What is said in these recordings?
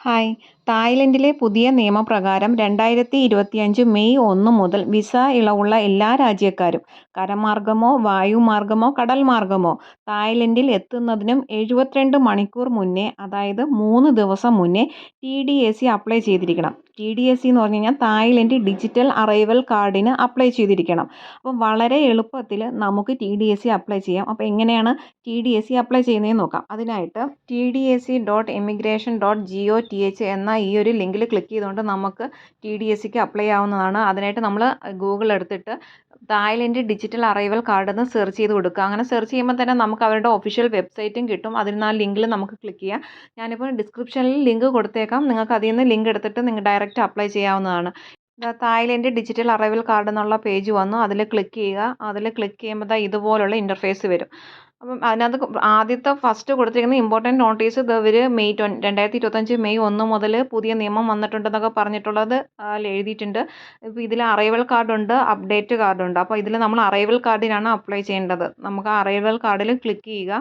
Hi. തായ്ലൻഡിലെ പുതിയ നിയമപ്രകാരം രണ്ടായിരത്തി ഇരുപത്തിയഞ്ച് മെയ് ഒന്ന് മുതൽ വിസ ഇളവുള്ള എല്ലാ രാജ്യക്കാരും കരമാർഗമോ വായുമാർഗമോ കടൽ മാർഗമോ തായ്ലൻഡിൽ എത്തുന്നതിനും എഴുപത്തിരണ്ട് മണിക്കൂർ മുന്നേ അതായത് മൂന്ന് ദിവസം മുന്നേ T D A C apply ചെയ്തിരിക്കണം. ടി ഡി എസ് സി എന്ന് പറഞ്ഞു കഴിഞ്ഞാൽ തായ്ലൻഡ് ഡിജിറ്റൽ അറൈവൽ കാർഡിന് അപ്ലൈ ചെയ്തിരിക്കണം. അപ്പം വളരെ എളുപ്പത്തിൽ നമുക്ക് T D S C apply ചെയ്യാം. അപ്പോൾ എങ്ങനെയാണ് T D S C apply ചെയ്യുന്നതെന്ന് നോക്കാം. അതിനായിട്ട് T D S C dot immigration dot G O T H എന്ന ഈ ഒരു ലിങ്കിൽ ക്ലിക്ക് ചെയ്തുകൊണ്ട് നമുക്ക് ടി ഡി എസ് സിക്ക് അപ്ലൈ ആവുന്നതാണ് അതിനായിട്ട് നമ്മൾ ഗൂഗിൾ എടുത്തിട്ട് തായ്ലൻഡ് ഡിജിറ്റൽ അറൈവൽ കാർഡ് എന്ന് സെർച്ച് ചെയ്ത് കൊടുക്കുക. അങ്ങനെ സെർച്ച് ചെയ്യുമ്പോൾ തന്നെ നമുക്ക് അവരുടെ ഒഫീഷ്യൽ വെബ്സൈറ്റും കിട്ടും. അതിൽ നിന്ന് ആ ലിങ്കിൽ നമുക്ക് ക്ലിക്ക് ചെയ്യാം. ഞാനിപ്പോൾ ഡിസ്ക്രിപ്ഷനിൽ ലിങ്ക് കൊടുത്തേക്കാം. നിങ്ങൾക്ക് അതിൽ നിന്ന് ലിങ്ക് എടുത്തിട്ട് നിങ്ങൾ ഡയറക്റ്റ് അപ്ലൈ ചെയ്യാവുന്നതാണ്. തായ്ലൻഡ് ഡിജിറ്റൽ അറൈവൽ കാർഡ് എന്നുള്ള പേജ് വന്നു. അതിൽ ക്ലിക്ക് ചെയ്യുക. അതിൽ ക്ലിക്ക് ചെയ്യുമ്പോൾ ഇതുപോലുള്ള ഇന്റർഫേസ് വരും. അപ്പം അതിനകത്ത് ആദ്യത്തെ ഫസ്റ്റ് കൊടുത്തിരിക്കുന്ന ഇമ്പോർട്ടന്റ് നോട്ടീസ് ഇത് ഇവർ മെയ് ട്വൻ രണ്ടായിരത്തി ഇരുപത്തഞ്ച് മെയ് ഒന്ന് മുതൽ പുതിയ നിയമം വന്നിട്ടുണ്ടെന്നൊക്കെ പറഞ്ഞിട്ടുള്ളത് എഴുതിയിട്ടുണ്ട്. ഇപ്പോൾ ഇതിൽ അറൈവൽ കാർഡുണ്ട് അപ്ഡേറ്റ് കാർഡുണ്ട് അപ്പോൾ ഇതിൽ നമ്മൾ അറൈവൽ കാർഡിനാണ് അപ്ലൈ ചെയ്യേണ്ടത്. നമുക്ക് അറൈവൽ കാർഡിൽ ക്ലിക്ക് ചെയ്യുക.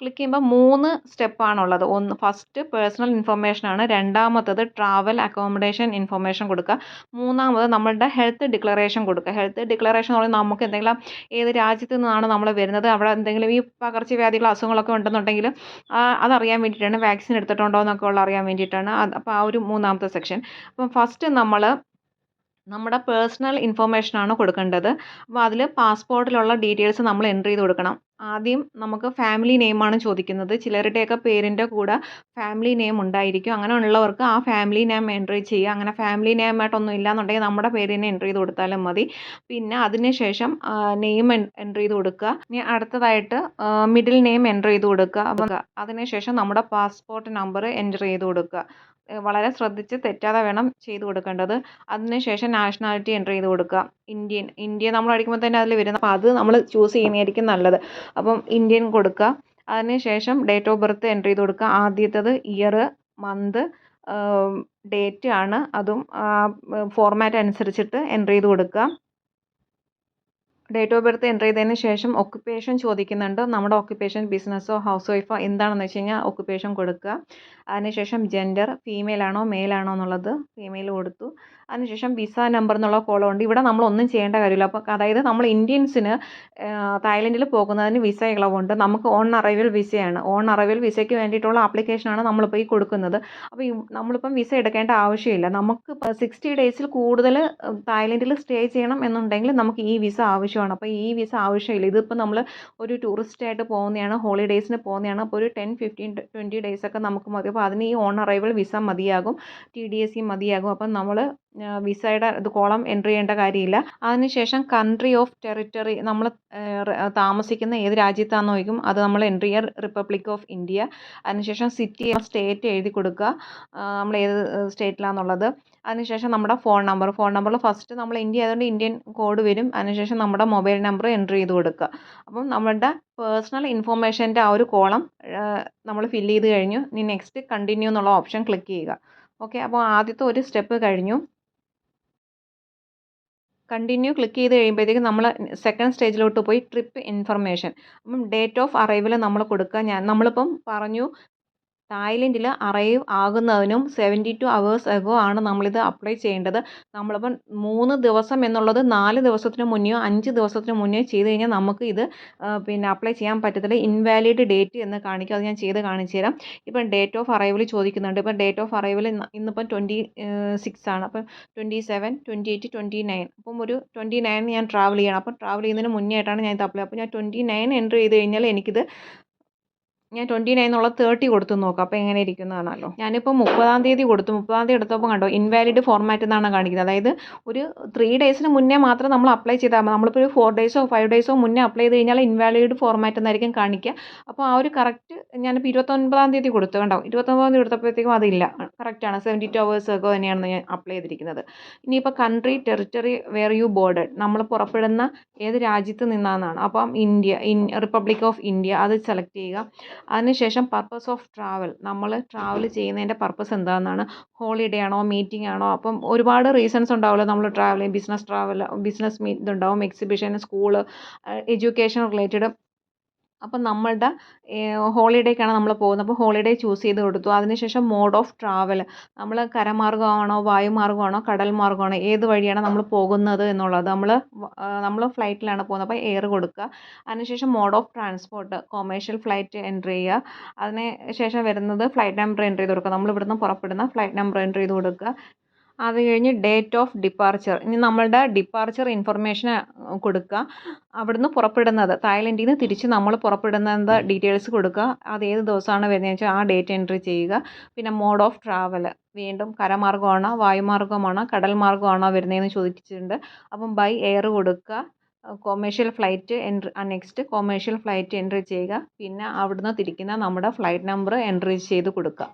ക്ലിക്ക് ചെയ്യുമ്പോൾ മൂന്ന് സ്റ്റെപ്പാണുള്ളത് ഒന്ന് ഫസ്റ്റ് പേഴ്സണൽ ഇൻഫർമേഷനാണ് രണ്ടാമത്തത് ട്രാവൽ അക്കോമഡേഷൻ ഇൻഫർമേഷൻ കൊടുക്കുക. മൂന്നാമത് നമ്മളുടെ ഹെൽത്ത് ഡിക്ലറേഷൻ കൊടുക്കുക. ഹെൽത്ത് ഡിക്ലറേഷൻ എന്ന് പറയുമ്പോൾ നമുക്ക് എന്തെങ്കിലും ഏത് രാജ്യത്തു നിന്നാണ് നമ്മൾ വരുന്നത് അവിടെ എന്തെങ്കിലും ഈ പകർച്ചവ്യാധികൾ അസുഖങ്ങളൊക്കെ ഉണ്ടെന്നുണ്ടെങ്കിൽ അതറിയാൻ വേണ്ടിയിട്ടാണ് വാക്സിൻ എടുത്തിട്ടുണ്ടോ എന്നൊക്കെ ഉള്ള അറിയാൻ വേണ്ടിയിട്ടാണ് അപ്പോൾ ആ ഒരു മൂന്നാമത്തെ സെക്ഷൻ. അപ്പം ഫസ്റ്റ് നമ്മൾ നമ്മുടെ പേഴ്സണൽ ഇൻഫർമേഷനാണ് കൊടുക്കേണ്ടത്. അപ്പോൾ അതിൽ പാസ്പോർട്ടിലുള്ള ഡീറ്റെയിൽസ് നമ്മൾ എന്റർ ചെയ്ത് കൊടുക്കണം. ആദ്യം നമുക്ക് ഫാമിലി നെയിമാണ് ചോദിക്കുന്നത്. ചിലരുടെയൊക്കെ പേരിന്റെ കൂടെ ഫാമിലി നെയിം ഉണ്ടായിരിക്കും. അങ്ങനെ ഉള്ളവർക്ക് ആ ഫാമിലി നെയിം എൻട്രി ചെയ്യുക. അങ്ങനെ ഫാമിലി നെയിമായിട്ടൊന്നും ഇല്ലാന്നുണ്ടെങ്കിൽ നമ്മുടെ പേര് തന്നെ എൻട്രി ചെയ്ത് കൊടുത്താലും മതി. പിന്നെ അതിനുശേഷം നെയിം എൻട്രി ചെയ്ത് കൊടുക്കുക. ഇനി അടുത്തതായിട്ട് മിഡിൽ നെയിം എൻട്രി ചെയ്ത് കൊടുക്കുക. അതിനുശേഷം നമ്മുടെ പാസ്പോർട്ട് നമ്പർ എന്റർ ചെയ്ത് കൊടുക്കുക. വളരെ ശ്രദ്ധിച്ച് തെറ്റാതെ വേണം ചെയ്ത് കൊടുക്കേണ്ടത്. അതിനുശേഷം നാഷണാലിറ്റി എന്റർ ചെയ്ത് കൊടുക്കുക. ഇന്ത്യൻ ഇന്ത്യ നമ്മൾ അടിക്കുമ്പോൾ തന്നെ അതിൽ വരുന്ന അപ്പോൾ അത് നമ്മൾ ചൂസ് ചെയ്യുന്നതായിരിക്കും നല്ലത്. അപ്പം ഇന്ത്യൻ കൊടുക്കുക. അതിനുശേഷം ഡേറ്റ് ഓഫ് ബർത്ത് എന്റർ ചെയ്ത് കൊടുക്കുക. ആദ്യത്തേത് ഇയർ മന്ത് ഡേറ്റ് ആണ്. അതും ഫോർമാറ്റ് അനുസരിച്ചിട്ട് എന്റർ ചെയ്ത് കൊടുക്കുക. ഡേറ്റ് ഓഫ് ബർത്ത് എന്റർ ചെയ്തതിന് ശേഷം ഒക്കുപ്പേഷൻ ചോദിക്കുന്നുണ്ട്. നമ്മുടെ ഒക്കുപ്പേഷൻ ബിസിനസ്സോ ഹൗസ് വൈഫോ എന്താണെന്ന് വെച്ച് കഴിഞ്ഞാൽ ഒക്കുപ്പേഷൻ കൊടുക്കുക. അതിനുശേഷം ജെൻഡർ ഫീമെയിൽ ആണോ മെയിൽ ആണോ എന്നുള്ളത് ഫീമെയിൽ കൊടുത്തു. അതിനുശേഷം വിസ നമ്പർ എന്നുള്ള കോളം ഉണ്ട്. ഇവിടെ നമ്മൾ ഒന്നും ചെയ്യേണ്ട കാര്യമില്ല. അപ്പോൾ അതായത് നമ്മൾ ഇന്ത്യൻസിന് തായ്ലൻഡിൽ പോകുന്നതിന് വിസ ഇളവുണ്ട്. നമുക്ക് ഓൺ അറൈവൽ വിസയാണ് ഓൺ അറൈവൽ വിസയ്ക്ക് വേണ്ടിയിട്ടുള്ള ആപ്ലിക്കേഷനാണ് നമ്മളിപ്പോൾ ഈ കൊടുക്കുന്നത്. അപ്പോൾ നമ്മളിപ്പം വിസ എടുക്കേണ്ട ആവശ്യമില്ല. നമുക്ക് സിക്സ്റ്റി ഡേയ്സിൽ കൂടുതൽ തായ്ലൻഡിൽ സ്റ്റേ ചെയ്യണം എന്നുണ്ടെങ്കിൽ നമുക്ക് ഈ വിസ ആവശ്യമാണ്. അപ്പോൾ ഈ വിസ ആവശ്യമില്ല. ഇതിപ്പോൾ നമ്മൾ ഒരു ടൂറിസ്റ്റ് ആയിട്ട് പോകുന്നതാണ് ഹോളിഡേയ്സിന് പോകുന്നതാണ്. അപ്പോൾ ഒരു ടെൻ ഫിഫ്റ്റീൻ ട്വന്റി ഡേയ്സ് ഒക്കെ നമുക്ക് മതി. അപ്പോൾ അതിന് ഈ ഓൺ അറൈവൽ വിസ മതിയാകും. ടി ഡി എസ് സി മതിയാകും. അപ്പം നമ്മൾ വിസയുടെ ഇത് കോളം എന്റർ ചെയ്യേണ്ട കാര്യമില്ല. അതിനുശേഷം കൺട്രി ഓഫ് ടെറിറ്ററി നമ്മൾ താമസിക്കുന്ന ഏത് രാജ്യത്താണെന്ന് ചോദിക്കും. അത് നമ്മൾ എന്റർ ചെയ്യുക റിപ്പബ്ലിക് ഓഫ് ഇന്ത്യ അതിനുശേഷം സിറ്റി സ്റ്റേറ്റ് എഴുതി കൊടുക്കുക. നമ്മൾ ഏത് സ്റ്റേറ്റിലാണെന്നുള്ളത് അതിനുശേഷം നമ്മുടെ ഫോൺ നമ്പർ ഫോൺ നമ്പറിൽ ഫസ്റ്റ് നമ്മൾ ഇന്ത്യ ആയതുകൊണ്ട് ഇന്ത്യൻ കോഡ് വരും. അതിനുശേഷം നമ്മുടെ മൊബൈൽ നമ്പർ എന്റർ ചെയ്ത് കൊടുക്കുക. അപ്പം നമ്മളുടെ പേഴ്സണൽ ഇൻഫോർമേഷന്റെ ആ ഒരു കോളം നമ്മൾ ഫില്ല് ചെയ്ത് കഴിഞ്ഞു. ഇനി നെക്സ്റ്റ് കണ്ടിന്യൂ എന്നുള്ള ഓപ്ഷൻ ക്ലിക്ക് ചെയ്യുക. ഓക്കെ അപ്പോൾ ആദ്യത്തെ ഒരു സ്റ്റെപ്പ് കഴിഞ്ഞു. കണ്ടിന്യൂ ക്ലിക്ക് ചെയ്ത് കഴിയുമ്പോഴത്തേക്കും നമ്മൾ സെക്കൻഡ് സ്റ്റേജിലോട്ട് പോയി ട്രിപ്പ് ഇൻഫർമേഷൻ അപ്പം ഡേറ്റ് ഓഫ് അറൈവൽ നമ്മൾ കൊടുക്കുക. ഞാൻ നമ്മളിപ്പം പറഞ്ഞു തായ്ലൻഡിൽ അറൈവ് ആകുന്നതിനും സെവന്റി ടു അവേഴ്സ് എഗോ ആണ് നമ്മളിത് അപ്ലൈ ചെയ്യേണ്ടത്. നമ്മളിപ്പം മൂന്ന് ദിവസം എന്നുള്ളത് നാല് ദിവസത്തിന് മുന്നെയോ അഞ്ച് ദിവസത്തിന് മുന്നെയോ ചെയ്ത് കഴിഞ്ഞാൽ നമുക്ക് ഇത് പിന്നെ അപ്ലൈ ചെയ്യാൻ പറ്റത്തില്ല. ഇൻവാലിഡ് ഡേറ്റ് എന്ന് കാണിക്കും. അത് ഞാൻ ചെയ്ത് കാണിച്ചു തരാം. ഇപ്പം ഡേറ്റ് ഓഫ് അറൈവൽ ചോദിക്കുന്നുണ്ട്. ഇപ്പം ഡേറ്റ് ഓഫ് അറൈവൽ ഇന്നിപ്പം ട്വന്റി സിക്സ് ആണ്. അപ്പം twenty seven twenty eight twenty nine അപ്പം ഒരു ട്വന്റി നയൻ ഞാൻ ട്രാവൽ ചെയ്യണം. അപ്പം ട്രാവൽ ചെയ്യുന്നതിന് മുന്നേ ആയിട്ടാണ് ഞാൻ ഇത് അപ്ലൈ അപ്പോൾ ഞാൻ ട്വന്റി നയൻ എന്റർ ചെയ്ത് കഴിഞ്ഞാൽ എനിക്കിത് ഞാൻ ട്വന്റി നയൻ എന്നുള്ള തേർട്ടി കൊടുത്ത് നോക്കാം. അപ്പോൾ എങ്ങനെ ഇരിക്കുന്നതാണല്ലോ ഞാനിപ്പോൾ മുപ്പതാം തീയതി കൊടുത്തു. മുപ്പതാം തീയതി എടുത്തപ്പോൾ കണ്ടോ ഇൻവാലിഡ് ഫോർമാറ്റ് എന്നാണ് കാണിക്കുന്നത്. അതായത് ഒരു ത്രീ ഡേയ്സിന് മുന്നേ മാത്രം നമ്മൾ അപ്ലൈ ചെയ്താൽ മതി. നമ്മളിപ്പോൾ ഒരു ഫോർ ഡേയ്സോ ഫൈവ് ഡേയ്സോ മുന്നേ അപ്ലൈ ചെയ്ത് കഴിഞ്ഞാൽ ഇൻവാലിഡ് ഫോർമാറ്റ് എന്നായിരിക്കും കാണിക്കുക. അപ്പോൾ ആ ഒരു കറക്റ്റ് ഞാനിപ്പോൾ ഇരുപത്തൊൻപതാം തീയതി കൊടുത്തു. കണ്ടോ ഇരുപത്തൊൻപതാം തീയതി കൊടുത്തപ്പോഴത്തേക്കും അതില്ല. കറക്റ്റാണ് സെവന്റി ടു അവേഴ്സ് ഒക്കെ തന്നെയാണ് ഞാൻ അപ്ലൈ ചെയ്തിരിക്കുന്നത്. ഇനിയിപ്പോൾ country territory where you boarded നമ്മൾ പുറപ്പെടുന്ന ഏത് രാജ്യത്ത് നിന്നാണെന്നാണ് അപ്പം India in republic of India അത് സെലക്ട് ചെയ്യുക. അതിനുശേഷം പർപ്പസ് ഓഫ് ട്രാവൽ നമ്മൾ ട്രാവൽ ചെയ്യുന്നതിന്റെ പർപ്പസ് എന്താണെന്നാണ്? ഹോളിഡേ ആണോ മീറ്റിംഗ് ആണോ? അപ്പം ഒരുപാട് റീസൺസ് ഉണ്ടാവുമല്ലോ നമ്മൾ travel business travel business meet ഇതുണ്ടാവും. എക്സിബിഷൻ സ്കൂൾ എഡ്യൂക്കേഷൻ റിലേറ്റഡ് അപ്പം നമ്മളുടെ ഹോളിഡേക്കാണ് നമ്മൾ പോകുന്നത്. അപ്പോൾ ഹോളിഡേ ചൂസ് ചെയ്ത് കൊടുത്തു. അതിനുശേഷം മോഡ് ഓഫ് ട്രാവൽ നമ്മൾ കരമാർഗമാണോ വായുമാർഗമാണോ കടൽ മാർഗമാണോ ഏത് വഴിയാണ് നമ്മൾ പോകുന്നത് എന്നുള്ളത്. നമ്മൾ നമ്മൾ ഫ്ലൈറ്റിലാണ് പോകുന്നത്. അപ്പോൾ എയർ കൊടുക്കുക. അതിനുശേഷം mode of transport commercial flight entry ചെയ്യുക. അതിന് ശേഷം വരുന്നത് ഫ്ലൈറ്റ് നമ്പർ എൻട്രി ചെയ്ത് കൊടുക്കുക. നമ്മൾ ഇവിടുന്ന് പുറപ്പെടുന്ന ഫ്ലൈറ്റ് നമ്പർ എൻട്രി ചെയ്ത് കൊടുക്കുക. അത് കഴിഞ്ഞ് ഡേറ്റ് ഓഫ് ഡിപ്പാർച്ചർ ഇനി നമ്മളുടെ ഡിപ്പാർച്ചർ ഇൻഫർമേഷൻ കൊടുക്കുക. അവിടുന്ന് പുറപ്പെടുന്നത് തായ്ലൻഡിൽ നിന്ന് തിരിച്ച് നമ്മൾ പുറപ്പെടുന്നത് ഡീറ്റെയിൽസ് കൊടുക്കുക. അത് ഏത് ദിവസമാണ് വരുന്നതെന്ന് വെച്ചാൽ ആ ഡേറ്റ് എൻട്രി ചെയ്യുക. പിന്നെ മോഡ് ഓഫ് ട്രാവൽ വീണ്ടും കരമാർഗമാണോ വായുമാർഗമാണോ കടൽ മാർഗമാണോ വരുന്നതെന്ന് ചോദിച്ചിട്ടുണ്ട്. അപ്പം ബൈ എയർ കൊടുക്കുക. Commercial flight entry next commercial flight entry ചെയ്യുക. പിന്നെ അവിടുന്ന് തിരിക്കുന്ന നമ്മുടെ ഫ്ലൈറ്റ് നമ്പർ എൻട്രി ചെയ്ത് കൊടുക്കുക.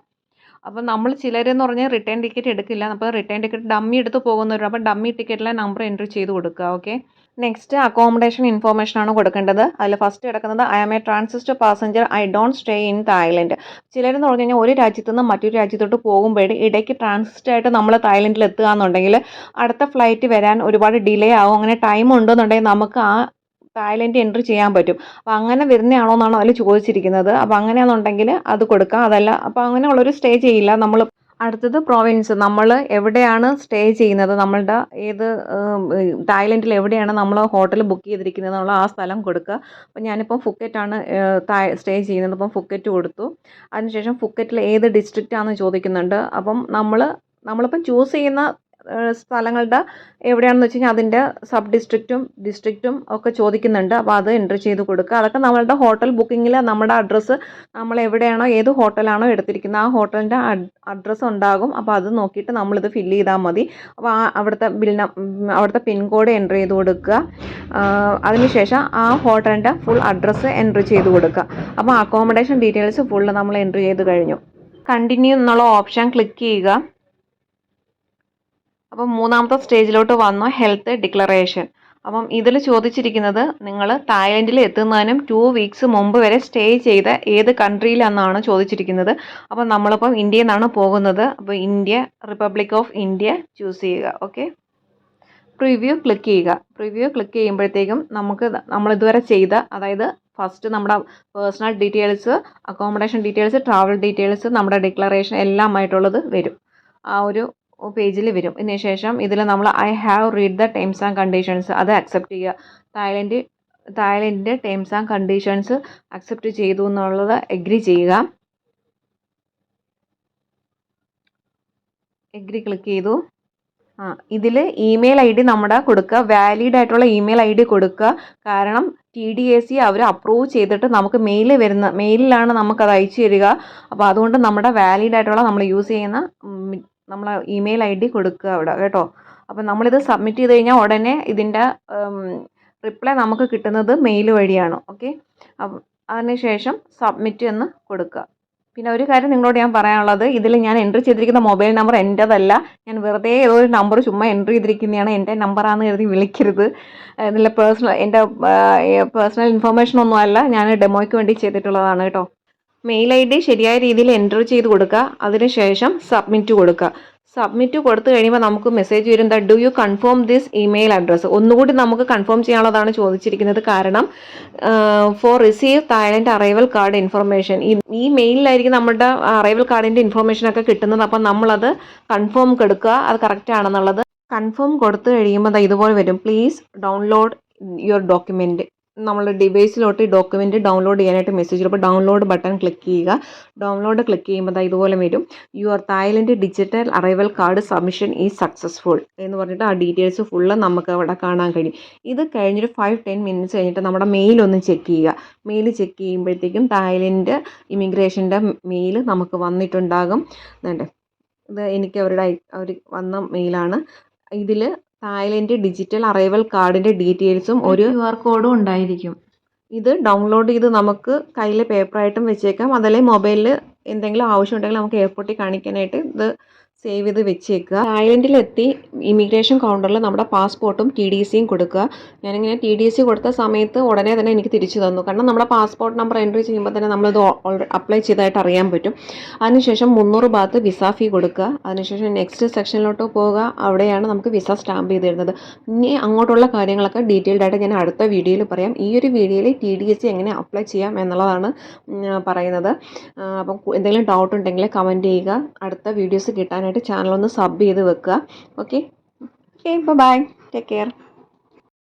അപ്പം നമ്മൾ ചിലരെന്ന് പറഞ്ഞാൽ റിട്ടേൺ ടിക്കറ്റ് എടുക്കില്ല. അപ്പോൾ റിട്ടേൺ ടിക്കറ്റ് ഡമ്മി എടുത്ത് പോകുന്നവർ അപ്പോൾ ഡമ്മി ടിക്കറ്റിലെ നമ്പർ എൻട്രി ചെയ്ത് കൊടുക്കുക ഓക്കെ നെക്സ്റ്റ് അക്കോമഡേഷൻ ഇൻഫോർമേഷൻ ആണ് കൊടുക്കേണ്ടത്. അതിൽ ഫസ്റ്റ് കിടക്കുന്നത് I am a transit passenger I don't stay in Thailand ചിലരെന്ന് പറഞ്ഞു കഴിഞ്ഞാൽ ഒരു രാജ്യത്തു നിന്ന് മറ്റൊരു രാജ്യത്തോട്ട് പോകുമ്പോഴേ ഇടയ്ക്ക് ട്രാൻസിസ്റ്റ് ആയിട്ട് നമ്മൾ തായ്ലൻഡിൽ എത്തുക എന്നുണ്ടെങ്കിൽ അടുത്ത ഫ്ലൈറ്റ് വരാൻ ഒരുപാട് ഡിലേ ആവും. അങ്ങനെ ടൈം ഉണ്ടെന്നുണ്ടെങ്കിൽ നമുക്ക് ആ തായ്ലൻഡ് എൻട്രി ചെയ്യാൻ പറ്റും. അപ്പോൾ അങ്ങനെ വരുന്നതാണോ എന്നാണ് അതിൽ ചോദിച്ചിരിക്കുന്നത്. അപ്പോൾ അങ്ങനെയാണെന്നുണ്ടെങ്കിൽ അത് കൊടുക്കാം. അതല്ല അപ്പോൾ അങ്ങനെയുള്ളൊരു സ്റ്റേ ചെയ്യില്ല. നമ്മൾ അടുത്തത് പ്രോവിൻസ്. നമ്മൾ എവിടെയാണ് സ്റ്റേ ചെയ്യുന്നത്? നമ്മളുടെ ഏത് തായ്ലൻഡിൽ എവിടെയാണ് നമ്മൾ ഹോട്ടൽ ബുക്ക് ചെയ്തിരിക്കുന്നത് എന്നുള്ള ആ സ്ഥലം കൊടുക്കുക. അപ്പോൾ ഞാനിപ്പം ഫുക്കറ്റാണ് സ്റ്റേ ചെയ്യുന്നത്. അപ്പം ഫുക്കറ്റ് കൊടുത്തു. അതിനുശേഷം ഫുക്കറ്റിൽ ഏത് ഡിസ്ട്രിക്റ്റ് ആണെന്ന് ചോദിക്കുന്നുണ്ട്. അപ്പം നമ്മൾ നമ്മളിപ്പം ചൂസ് ചെയ്യുന്ന സ്ഥലങ്ങളുടെ എവിടെയാണെന്ന് വെച്ച് കഴിഞ്ഞാൽ അതിന്റെ സബ് ഡിസ്ട്രിക്റ്റും ഡിസ്ട്രിക്റ്റും ഒക്കെ ചോദിക്കുന്നുണ്ട്. അപ്പോൾ അത് എൻട്രി ചെയ്ത് കൊടുക്കുക. അതൊക്കെ നമ്മളുടെ ഹോട്ടൽ ബുക്കിങ്ങിൽ നമ്മുടെ അഡ്രസ്സ് നമ്മൾ എവിടെയാണോ ഏത് ഹോട്ടലാണോ എടുത്തിരിക്കുന്നത്. ആ ഹോട്ടലിന്റെ അഡ്രസ്സ് ഉണ്ടാകും. അപ്പോൾ അത് നോക്കിയിട്ട് നമ്മളിത് ഫില്ല് ചെയ്താൽ മതി. അപ്പോൾ ആ അവിടുത്തെ ബിൽ അവിടുത്തെ പിൻകോഡ് എന്റർ ചെയ്ത് കൊടുക്കുക. അതിനുശേഷം ആ ഹോട്ടലിന്റെ ഫുൾ അഡ്രസ്സ് എൻട്രി ചെയ്ത് കൊടുക്കുക. അപ്പോൾ അക്കോമഡേഷൻ ഡീറ്റെയിൽസ് ഫുള്ള് നമ്മൾ എൻട്രി ചെയ്ത് കഴിഞ്ഞു. കണ്ടിന്യൂ എന്നുള്ള ഓപ്ഷൻ ക്ലിക്ക് ചെയ്യുക. അപ്പം മൂന്നാമത്തെ സ്റ്റേജിലോട്ട് വന്നു ഹെൽത്ത് ഡിക്ലറേഷൻ. അപ്പം ഇതിൽ ചോദിച്ചിരിക്കുന്നത് നിങ്ങൾ തായ്ലൻഡിൽ എത്തുന്നതിനും ടു വീക്സ് മുമ്പ് വരെ സ്റ്റേ ചെയ്ത ഏത് കൺട്രിയിലെന്നാണ് ചോദിച്ചിരിക്കുന്നത്. അപ്പം നമ്മളിപ്പം ഇന്ത്യയിൽ നിന്നാണ് പോകുന്നത്. അപ്പോൾ India republic of India choose ചെയ്യുക. ഓക്കെ പ്രിവ്യൂ ക്ലിക്ക് ചെയ്യുക. പ്രിവ്യൂ ക്ലിക്ക് ചെയ്യുമ്പോഴത്തേക്കും നമുക്ക് നമ്മൾ ഇതുവരെ ചെയ്ത അതായത് ഫസ്റ്റ് നമ്മുടെ personal details accommodation details travel details നമ്മുടെ ഡിക്ലറേഷൻ എല്ലാമായിട്ടുള്ളത് വരും. ആ ഒരു പേജിൽ വരും. ഇതിന് ശേഷം ഇതിൽ നമ്മൾ I have read the terms and conditions അത് അക്സെപ്റ്റ് ചെയ്യുക. തായ്ലൻഡ് തായ്ലൻഡിന്റെ ടേംസ് ആൻഡ് കണ്ടീഷൻസ് അക്സെപ്റ്റ് ചെയ്തു എന്നുള്ളത് എഗ്രി ചെയ്യുക. എഗ്രി ക്ലിക്ക് ചെയ്തു. ആ ഇതിൽ ഇമെയിൽ ഐ ഡി നമ്മുടെ കൊടുക്കുക. വാലിഡ് ആയിട്ടുള്ള ഇമെയിൽ ഐ ഡി കൊടുക്കുക. കാരണം ടി ഡി എ സി അവർ അപ്രൂവ് ചെയ്തിട്ട് നമുക്ക് മെയിൽ വരുന്ന മെയിലിലാണ് നമുക്കത് അയച്ചു തരിക. അപ്പോൾ അതുകൊണ്ട് നമ്മുടെ വാലിഡ് ആയിട്ടുള്ള നമ്മൾ യൂസ് ചെയ്യുന്ന നമ്മൾ ഇമെയിൽ ഐ ഡി കൊടുക്കുക അവിടെ കേട്ടോ? അപ്പം നമ്മളിത് സബ്മിറ്റ് ചെയ്ത് കഴിഞ്ഞാൽ ഉടനെ ഇതിന്റെ റിപ്ലൈ നമുക്ക് കിട്ടുന്നത് മെയിൽ വഴിയാണ് ഓക്കെ അതിനുശേഷം സബ്മിറ്റ് എന്ന് കൊടുക്കുക. പിന്നെ ഒരു കാര്യം നിങ്ങളോട് ഞാൻ പറയാനുള്ളത് ഇതിൽ ഞാൻ എൻട്രി ചെയ്തിരിക്കുന്ന മൊബൈൽ നമ്പർ എന്റെതല്ല ഞാൻ വെറുതെ ഏതോ ഒരു നമ്പർ ചുമ്മാ എൻട്രി ചെയ്തിരിക്കുന്നതാണ്. എന്റെ നമ്പറാണെന്ന് കരുതി വിളിക്കരുത്. ഇതിലെ പേഴ്സണൽ എന്റെ പേഴ്സണൽ ഇൻഫർമേഷൻ ഒന്നും അല്ല. ഞാൻ ഡെമോയ്ക്ക് വേണ്ടി ചെയ്തിട്ടുള്ളതാണ് കേട്ടോ? മെയിൽ ഐ ഡി ശരിയായ രീതിയിൽ എന്റർ ചെയ്ത് കൊടുക്കുക. അതിനുശേഷം സബ്മിറ്റ് കൊടുക്കുക. സബ്മിറ്റ് കൊടുത്തു കഴിയുമ്പോൾ നമുക്ക് മെസ്സേജ് വരും the do you confirm this email address ഒന്നുകൂടി നമുക്ക് കൺഫേം ചെയ്യാനുള്ളതാണ് ചോദിച്ചിരിക്കുന്നത്. കാരണം for receive Thailand arrival card information ഈ മെയിലിലായിരിക്കും നമ്മുടെ അറൈവൽ കാർഡിന്റെ ഇൻഫർമേഷനൊക്കെ കിട്ടുന്നത്. അപ്പം നമ്മളത് കൺഫേം കൊടുക്കുക. അത് കറക്റ്റ് ആണെന്നുള്ളത്. കൺഫേം കൊടുത്തു കഴിയുമ്പോൾ ഇതുപോലെ വരും. പ്ലീസ് ഡൗൺലോഡ് യുവർ ഡോക്യുമെന്റ് നമ്മളുടെ ഡിവൈസിലോട്ട് ഈ ഡോക്യുമെന്റ് ഡൗൺലോഡ് ചെയ്യാനായിട്ട് മെസ്സേജ് അപ്പോൾ ഡൗൺലോഡ് ബട്ടൺ ക്ലിക്ക് ചെയ്യുക. ഡൗൺലോഡ് ക്ലിക്ക് ചെയ്യുമ്പോൾ ഇതുപോലെ വരും. Your Thailand digital arrival card submission is successful എന്ന് പറഞ്ഞിട്ട് ആ ഡീറ്റെയിൽസ് ഫുള്ള് നമുക്ക് അവിടെ കാണാൻ കഴിയും. ഇത് കഴിഞ്ഞൊരു ഫൈവ് ടെൻ മിനിറ്റ്സ് കഴിഞ്ഞിട്ട് നമ്മുടെ മെയിൽ ഒന്ന് ചെക്ക് ചെയ്യുക. മെയിൽ ചെക്ക് ചെയ്യുമ്പോഴത്തേക്കും തായ്ലൻഡ് ഇമിഗ്രേഷന്റെ മെയിൽ നമുക്ക് വന്നിട്ടുണ്ടാകും. ഇത് എനിക്ക് അവരുടെ അവർ വന്ന മെയിലാണ് ഇതിൽ തായ്ലൻഡ് ഡിജിറ്റൽ അറൈവൽ കാർഡിന്റെ ഡീറ്റെയിൽസും ഒരു ക്യു ആർ കോഡും ഉണ്ടായിരിക്കും. ഇത് ഡൗൺലോഡ് ചെയ്ത് നമുക്ക് കയ്യിൽ പേപ്പറായിട്ടും വെച്ചേക്കാം. അതല്ലെങ്കിൽ മൊബൈലിൽ എന്തെങ്കിലും ആവശ്യമുണ്ടെങ്കിൽ നമുക്ക് എയർപോർട്ടിൽ കാണിക്കാനായിട്ട് ഇത് സേവ് ചെയ്ത് വെച്ചേക്കുക. തായ്ലൻഡിലെത്തി ഇമിഗ്രേഷൻ കൗണ്ടറിൽ നമ്മുടെ പാസ്പോർട്ടും ടി ഡി സിയും കൊടുക്കുക. ഞാനിങ്ങനെ ടി ഡി സി കൊടുത്ത സമയത്ത് ഉടനെ തന്നെ എനിക്ക് തിരിച്ചു തന്നു. കാരണം നമ്മുടെ പാസ്പോർട്ട് നമ്പർ എൻട്രി ചെയ്യുമ്പോൾ തന്നെ നമ്മളിത് അപ്ലൈ ചെയ്തതായിട്ട് അറിയാൻ പറ്റും. അതിനുശേഷം മുന്നൂറ് ഭാഗത്ത് വിസ ഫീ കൊടുക്കുക. അതിനുശേഷം നെക്സ്റ്റ് സെക്ഷനിലോട്ട് പോവുക. അവിടെയാണ് നമുക്ക് വിസ സ്റ്റാമ്പ് ചെയ്ത് തരുന്നത് ഇനി അങ്ങോട്ടുള്ള കാര്യങ്ങളൊക്കെ ഡീറ്റെയിൽഡ് ആയിട്ട് ഞാൻ അടുത്ത വീഡിയോയിൽ പറയാം. ഈ ഒരു വീഡിയോയിൽ ടി ഡി എസ് സി എങ്ങനെ അപ്ലൈ ചെയ്യാം എന്നുള്ളതാണ് പറയുന്നത്. അപ്പം എന്തെങ്കിലും ഡൗട്ട് ഉണ്ടെങ്കിൽ കമന്റ് ചെയ്യുക. അടുത്ത വീഡിയോസ് കിട്ടാനായിട്ട് ചാനൽ ഒന്ന് സബ് ചെയ്ത് വെക്കുക. Okay okay bye take care